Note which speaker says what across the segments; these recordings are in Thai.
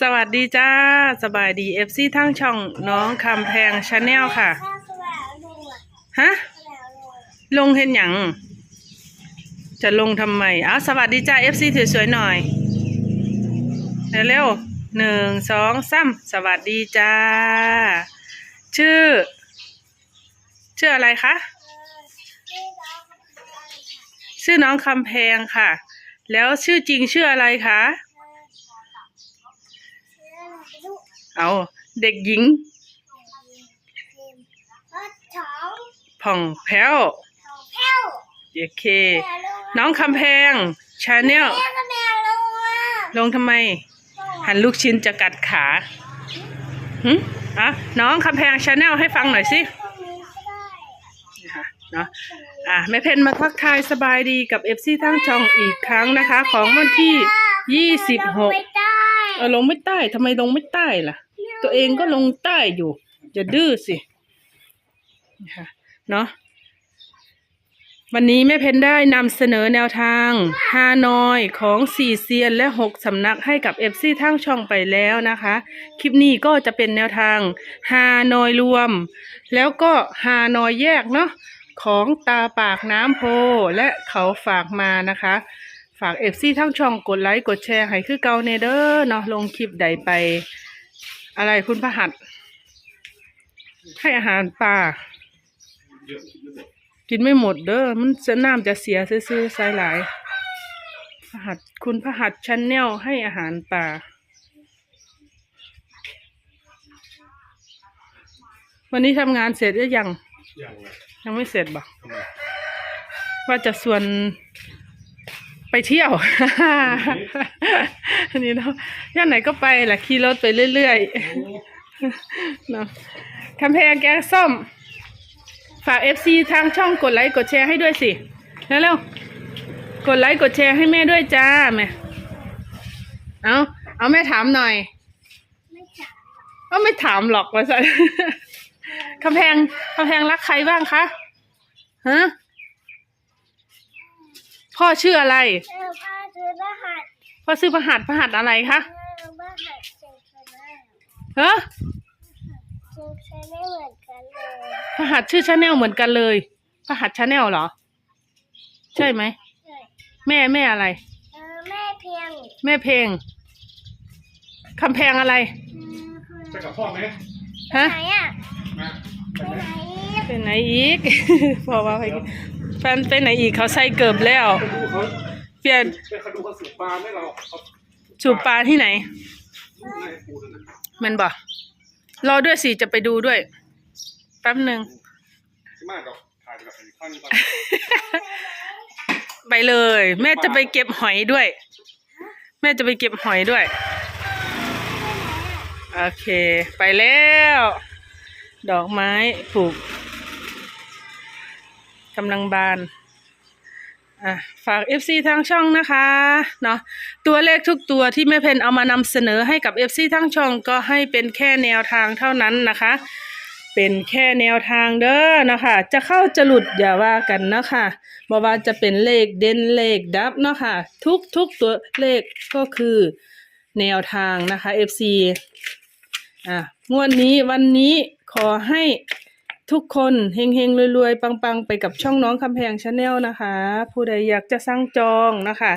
Speaker 1: สวัสดีจ้า สบายดีเอฟซีทั้งช่องน้องคำแพงชาแนลค่ะ ฮะ ลงเห็นหยัง จะลงทำไมอ้าวสวัสดีจ้าเอฟซีสวยๆหน่อย เร็วๆหนึ่งสองสามสวัสดีจ้า ชื่อ ชื่ออะไรคะ ชื่อน้องคำแพงค่ะ แล้วชื่อจริงชื่ออะไรคะ เอาเด็กหญิงผ่องแผ้วโอเค น้องคำแพงชาแนลลงทำไม หันลูกชิ้นจะกัดขาหึอะน้องคำแพงชาแนลให้ฟังหน่อยสินะคะเนาะอะแม่เพนมาทักทายสบายดีกับเอฟซีทั้งช่องอีกครั้งนะคะ ของวันที่ยี่สิบหกเออลงไม่ใต้ทำไมลงไม่ใต้ล่ะ ตัวเองก็ลงใต้อยู่ จะดื้อสินะคะเนาะวันนี้แม่เพนได้นำเสนอแนวทางฮานอยของสี่เซียนและหกสำนักให้กับเอฟซีทั้งช่องไปแล้วนะคะ คลิปนี้ก็จะเป็นแนวทางฮานอยรวม แล้วก็ฮานอยแยกเนาะของตาปากน้ำโพและเขาฝากมานะคะ ฝากเอฟซีทั้งช่องกดไลค์กดแชร์ให้คือเกาเนเดอร์เนาะลงคลิปใดไป อะไรคุณพหัสให้อาหารปลากินไม่หมดเด้อมันจะน้ำจะเสียซื่อๆใส่หลายพหัสคุณพหัสชันแนลให้อาหารปลาวันนี้ทำงานเสร็จหรือยัง
Speaker 2: ยังเลย
Speaker 1: ยังไม่เสร็จบ่
Speaker 2: ทำไม
Speaker 1: ว่าจะชวน ไปเที่ยว อันนี้เนาะย่านไหนก็ไปแหละขี่รถไปเรื่อยๆเนาะคำแพงแกงส้ม ฝากเอฟซีทางช่องกดไลค์กดแชร์ให้ด้วยสิ แล้วเร็วๆกดไลค์กดแชร์ให้แม่ด้วยจ้าแม่ เอาเอาแม่ถามหน่อยก็ไม่ถามหรอกว่าสันคำแพงคำแพงรักใครบ้างคะ ฮะ พ่อชื่ออะไร
Speaker 3: เออป้าซื้อรหัส
Speaker 1: พ่อชื่อพหัสพหัสอะไรคะ
Speaker 3: เออรหัสเซ็นชนะ
Speaker 1: เฮ้อ
Speaker 3: ซื้อใช้ไม่เหมือนกันเลย
Speaker 1: พหัสชื่อชาแนลเหมือนกันเลยพหัสชาแนลเหรอ ใช่ไหม
Speaker 3: ใช่
Speaker 1: แม่แม่อะไร
Speaker 3: เออแม่เพียง
Speaker 1: แม่เพลงคำแพงอะไร
Speaker 2: ไปกับพ่อไหม
Speaker 1: ฮะ
Speaker 3: ไหนอะ
Speaker 2: มา
Speaker 3: ไปไหน
Speaker 1: ไปไหนอีก พอว่าไป แฟนไปไหนอีกเขาใส่เกิบแล้ว
Speaker 2: ไปดูเขา
Speaker 1: เปลี่ยน
Speaker 2: ไปเขาดูเขาสูบปลาไหมเราเขา
Speaker 1: สูบปลาที่ไหน
Speaker 2: ลูกในปูนั่นนะ
Speaker 1: มันบอกรอด้วยสิจะไปดูด้วย แป๊บหนึ่ง
Speaker 2: ใช่ไหมเราถ่ายกับไอ้ข้างนี้ก่อน
Speaker 1: ไปเลย แม่จะไปเก็บหอยด้วย แม่จะไปเก็บหอยด้วย โอเค ไปแล้ว ดอกไม้ปลูก กำลังบานอะฝาก FC ทางช่องนะคะเนาะตัวเลขทุกตัวที่แม่เพนเอามานำเสนอให้กับ FC ทางช่องก็ให้เป็นแค่แนวทางเท่านั้นนะคะ เป็นแค่แนวทางเด้อนะคะ จะเข้าจะหลุดอย่าว่ากันนะคะบอกว่าจะเป็นเลขเด่นเลขดับเนาะคะทุกทุกตัวเลขก็คือแนวทางนะคะ FC อะงวดนี้วันนี้ขอให้ ทุกคนเฮงเฮงๆรวยๆ ปังๆ ไปกับช่องน้องคำแพงชาแนลนะคะ ผู้ใดอยากจะสั่งจองนะคะ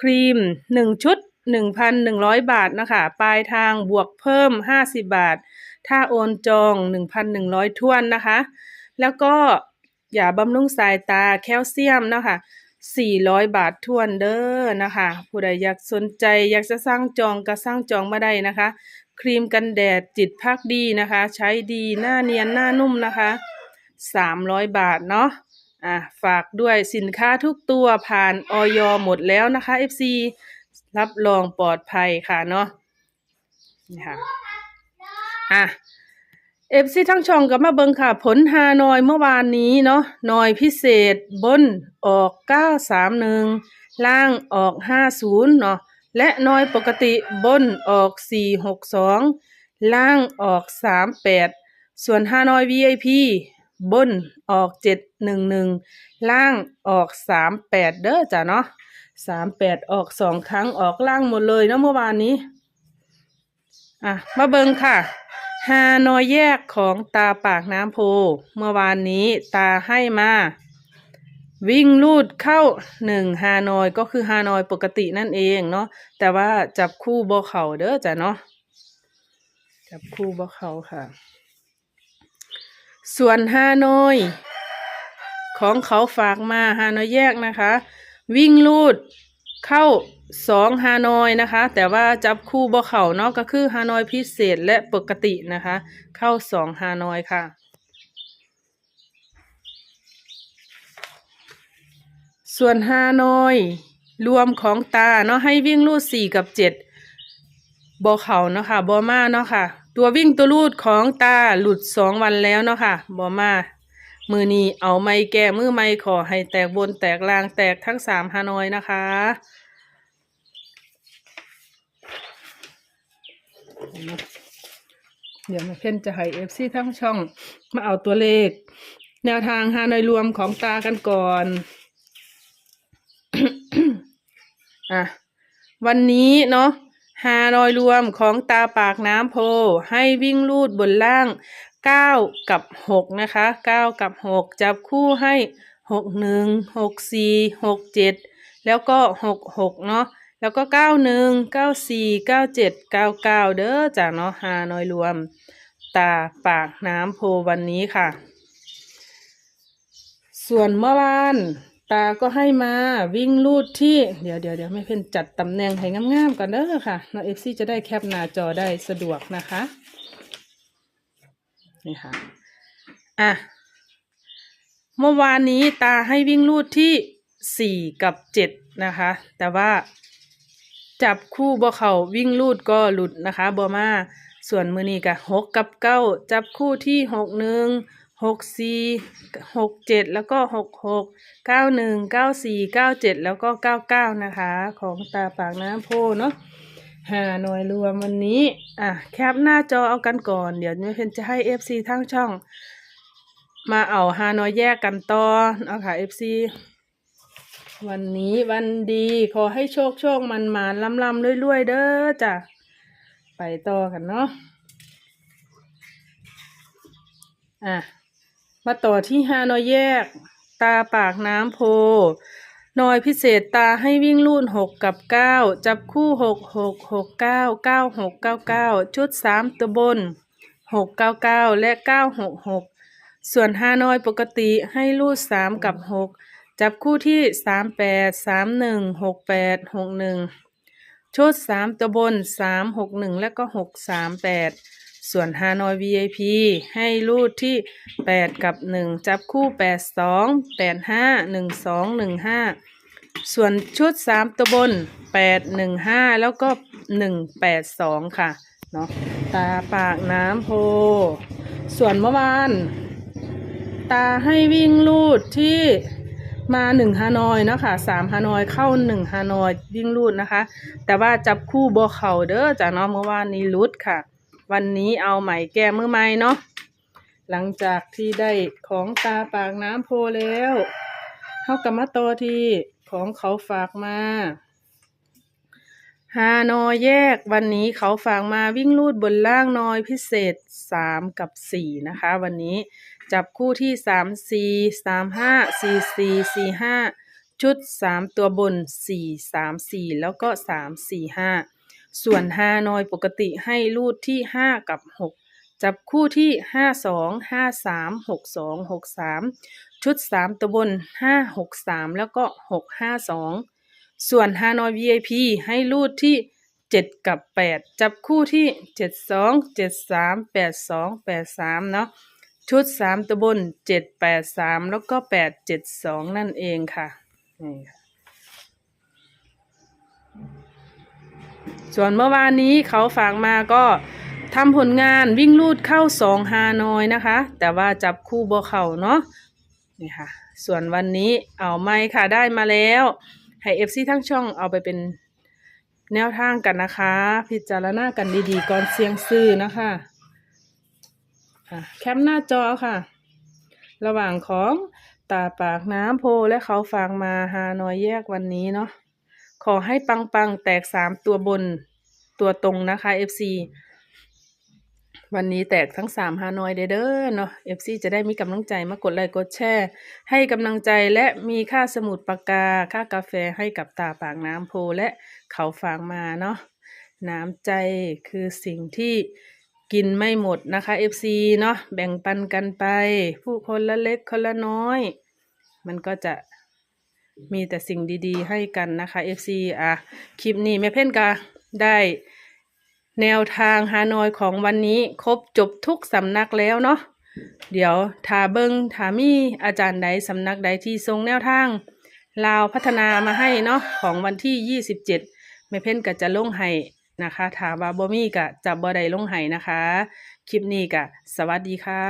Speaker 1: ครีมหนึ่งชุดหนึ่งพันหนึ่งร้อยบาทนะคะ ปลายทางบวกเพิ่มห้าสิบบาท ถ้าโอนจองหนึ่งพันหนึ่งร้อยทวนนะคะ แล้วก็อย่าบำรุงสายตาแคลเซียมนะคะสี่ร้อยบาททวนเด้อนะคะ ผู้ใดอยากสนใจอยากจะสร้างจองก็สร้างจองมาได้นะคะ ครีมกันแดดจิตพักดีนะคะ ใช้ดีหน้าเนียนหน้านุ่มนะคะสามร้อยบาทเนาะอะฝากด้วยสินค้าทุกตัวผ่านออยหมดแล้วนะคะ FC รับรองปลอดภัยค่ะเนาะนี่ค่ะอะเอฟซีทั้งช่องกับมาเบิงค่ะ ผลฮานอยเมื่อวานนี้เนาะนอยพิเศษบนออก 931 ล่างออก 50เนาะ และน้อยปกติบนออก 462 ล่างออก 38 ส่วนฮานอย VIP บนออก 711 ล่างออก 38 เด้อจ้ะเนาะ38 ออกสองครั้งออกล่างหมดเลยเนาะเมื่อวานนี้ อะ มาเบิงค่ะฮานอยแยกของตาปากน้ำโพ เมื่อวานนี้ตาให้มา วิ่งลูดเข้าหนึ่งฮานอยก็คือฮานอยปกตินั่นเองเนาะแต่ว่าจับคู่บ่เข่าเด้อจ้ะเนาะจับคู่บ่เข่าค่ะ ส่วนฮานอย ของเขาฝากมาฮานอยแยกนะคะ วิ่งลูดเข้าสองฮานอยนะคะ แต่ว่าจับคู่บ่เข่าเนาะก็คือฮานอยพิเศษและปกตินะคะ เข้าสองฮานอยค่ะ ส่วนฮานอยรวมของตาเนาะให้วิ่งลูดสี่กับเจ็ดบ่เขาเนาะค่ะบ่มาเนาะค่ะ ตัววิ่งตัวลูดของตาหลุดสองวันแล้วเนาะค่ะบ่มามือนี้เอาไม้แก้มือไม้ขอให้แตกบนแตกล่างแตกทั้งสามฮานอยนะคะเดี๋ยวม่เพ่นจะให้เอฟซีทั้งช่อง มาเอาตัวเลข แนวทางฮานอยรวมของตากันก่อน อะวันนี้เนาะฮานอยรวมของตาปากน้ำโพ ให้วิ่งลูดบนล่างเก้ากับหกนะคะเก้ากับหกจับคู่ให้หกหนึ่งหกสี่หกเจ็ดแล้วก็หกหกเนาะแล้วก็เก้าหนึ่งเก้าสี่เก้าเจ็ดเก้าเก้าเด้อจากเนาะฮานอยรวม ตาปากน้ำโพวันนี้ค่ะ ส่วนเมื่อวาน ตาก็ให้มาวิ่งลูดที่ เดี๋ยวเดี๋ยวเดี๋ยวไม่เพ่นจัดตำแหน่งให้งามๆกันเด้อค่ะน้องเอฟซีจะได้แคปหน้าจอได้สะดวกนะคะ นี่ค่ะ อะ เมื่อวานนี้ตาให้วิ่งลูดที่สี่กับเจ็ดนะคะ แต่ว่าจับคู่บ่เขาวิ่งลูดก็หลุดนะคะบ่มาส่วนมือนี้กะหกกับเก้าจับคู่ที่หกหนึ่ง หกสี่หกเจ็ดแล้วก็หกหกเก้าหนึ่งเก้าสี่เก้าเจ็ดแล้วก็เก้าเก้านะคะ ของตาปากน้ำโพเนาะหาหน่วยรวมวันนี้ อะ แคปหน้าจอเอากันก่อน เดี๋ยวเนี่ยเพนจะให้ FC ทั้งช่อง มาเอาฮานอยแยกกันต่อเอาค่ะ FC วันนี้วันดีขอให้โชคโชคมันมาลำลำรวยๆเด้อจ้ะ ไปต่อกันเนาะอะ มาต่อที่ฮานอยแยก ตาปากน้ำโพหน่อยพิเศษตาให้วิ่งลู่นหกกับเก้าจับคู่หกหกหกเก้าเก้าหกเก้าเก้าชุดสามตัวบนหกเก้าเก้าและเก้าหกหกส่วนฮานอยปกติให้ลูดสามกับหกจับคู่ที่สามแปดสามหนึ่งหกแปดหกหนึ่งชุดสามตัวบนสามหกหนึ่งและก็หกสามแปด ส่วนฮานอย VIP ให้ลูดที่แปดกับหนึ่งจับคู่แปดสองแปดห้าหนึ่งสองหนึ่งห้าส่วนชุดสามตัวบนแปดหนึ่งห้าแล้วก็หนึ่งแปดสองค่ะเนาะตาปากน้ำโพ ส่วนเมื่อวานตาให้วิ่งลูดที่มาหนึ่งฮานอยนะค่ะสามฮานอยเข้าหนึ่งฮานอยวิ่งลูดนะคะ แต่ว่าจับคู่บเข่าเด้อจากเนาะเมื่อวานนี้ลุดค่ะ วันนี้เอาใหม่แก้มือใหม่เนาะหลังจากที่ได้ของตาปากน้ำโพแล้วเท่ากับมาโตที่ของเขาฝากมาฮานอยแยกวันนี้เขาฝากมาวิ่งลูดบนล่างนอยพิเศษสามกับสี่นะคะ วันนี้จับคู่ที่สามสี่สามห้าสี่สี่สี่ห้าชุดสามตัวบนสี่สามสี่แล้วก็สามสี่ห้า ส่วนฮานอยปกติให้รูทที่ 5 กับ 6 จับคู่ที่ 52 53 62 63 ชุด 3ตะบน 563 แล้วก็ 652 ส่วนฮานอย VIP ให้รูทที่ 7 กับ 8 จับคู่ที่ 72 73 82 83 เนาะชุด 3ตะบน 783 แล้วก็ 872 นั่นเองค่ะนี่ค่ะ ส่วนเมื่อวานนี้เขาฝากมาก็ทำผลงานวิ่งลูดเข้าสองฮานอยนะคะ แต่ว่าจับคู่บ่เข่าเนาะนี่ค่ะ ส่วนวันนี้เอาไม่ค่ะได้มาแล้ว ให้เอฟซีทั้งช่องเอาไปเป็นแนวทางกันนะคะ พิจารณากันดีๆ ก่อนเสียงซื้อนะคะะแคปหน้าจอค่ะ ระหว่างของตาปากน้ำโพและเขาฝากมาฮานอยแยกวันนี้เนาะ อให้ปังๆ แตกสามตัวบนตัวตรงนะคะ FC วันนี้แตกทั้งสามฮานอยเด้อเด้อเนาะ FC จะได้มีกำลังใจมากดไลค์กดแชร์ ให้กำลังใจและมีค่าสมุดปากกา ค่ากาแฟให้กับตาปากน้ำโพและเขาฝากมาเนาะน้ำใจคือสิ่งที่กินไม่หมดนะคะ FC เนาะแบ่งปันกันไป ผู้คนละเล็กคนละน้อย มันก็จะ มีแต่สิ่งดีๆ ให้กันนะคะ FC อะคลิปนี้แม่เพ่นกาได้แนวทางฮานอยของวันนี้ครบจบทุกสำนักแล้วเนาะเดี๋ยวทาเบิงทามีอาจารย์ใดสำนักใดที่ทรงแนวทางลาวพัฒนามาให้เนาะของวันที่ 27แม่เพ่นก็จะลงให้นะคะถามว่าบ่มีก็จะบ่ได้ลงให้นะคะ คลิปนี้ก็สวัสดีค่ะ